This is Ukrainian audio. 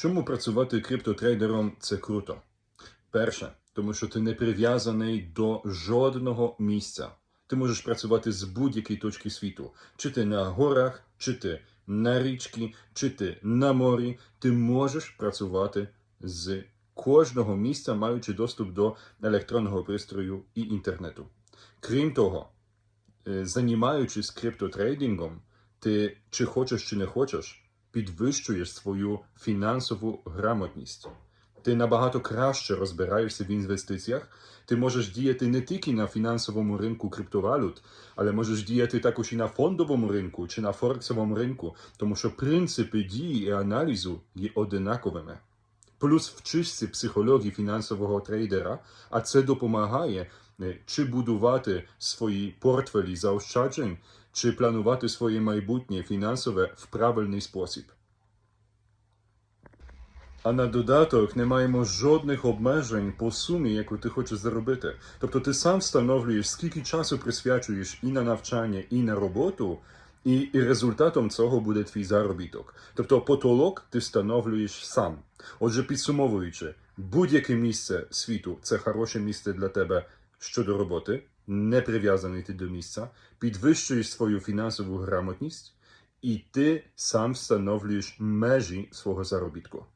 Чому працювати криптотрейдером це круто? Перше, тому що ти не прив'язаний до жодного місця. Ти можеш працювати з будь-якої точки світу. Чи ти на горах, чи ти на річці, чи ти на морі. Ти можеш працювати з кожного місця, маючи доступ до електронного пристрою і інтернету. Крім того, е, займаючись криптотрейдингом, ти чи хочеш, чи не хочеш, підвищуєш свою фінансову грамотність. Ти набагато краще розбираєшся в інвестиціях. Ти можеш діяти не тільки на фінансовому ринку криптовалют, але можеш діяти також і на фондовому ринку чи на форексовому ринку, тому що принципи дії і аналізу є одинаковими. Плюс вчишся психології фінансового трейдера, а це допомагає е, чи будувати свої портфелі заощаджень, чи планувати своє майбутнє фінансове в правильний спосіб. А на додаток не маємо жодних обмежень по сумі, яку ти хочеш заробити. Тобто ти сам встановлюєш, скільки часу присвячуєш і на навчання, і на роботу, і, і результатом цього буде твій заробіток. Тобто потолок ти встановлюєш сам. Отже, підсумовуючи, будь-яке місце світу це хороше місце для тебе щодо роботи, не прив'язаний ти до місця, підвищуєш свою фінансову грамотність, і ти сам встановлюєш межі свого заробітку.